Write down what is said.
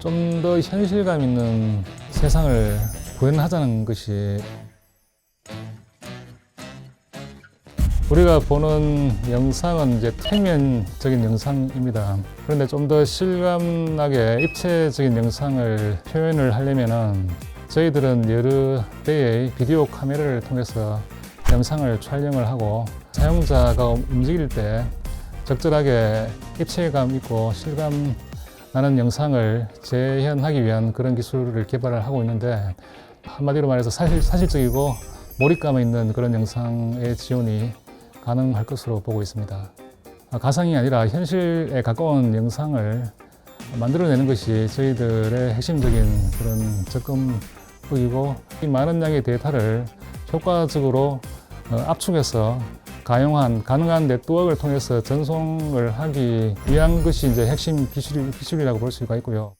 좀 더 현실감 있는 세상을 구현하자는 것이 우리가 보는 영상은 이제 평면적인 영상입니다. 그런데 좀 더 실감나게 입체적인 영상을 표현을 하려면은 저희들은 여러 대의 비디오 카메라를 통해서 영상을 촬영을 하고 사용자가 움직일 때 적절하게 입체감 있고 실감 나는 영상을 재현하기 위한 그런 기술을 개발을 하고 있는데 한마디로 말해서 사실, 사실적이고 몰입감 있는 그런 영상의 지원이 가능할 것으로 보고 있습니다. 아, 가상이 아니라 현실에 가까운 영상을 만들어내는 것이 저희들의 핵심적인 그런 접근법이고 이 많은 양의 데이터를 효과적으로 어, 압축해서 가용한 가능한 네트워크를 통해서 전송을 하기 위한 것이 이제 핵심 기술, 기술이라고 볼 수가 있고요.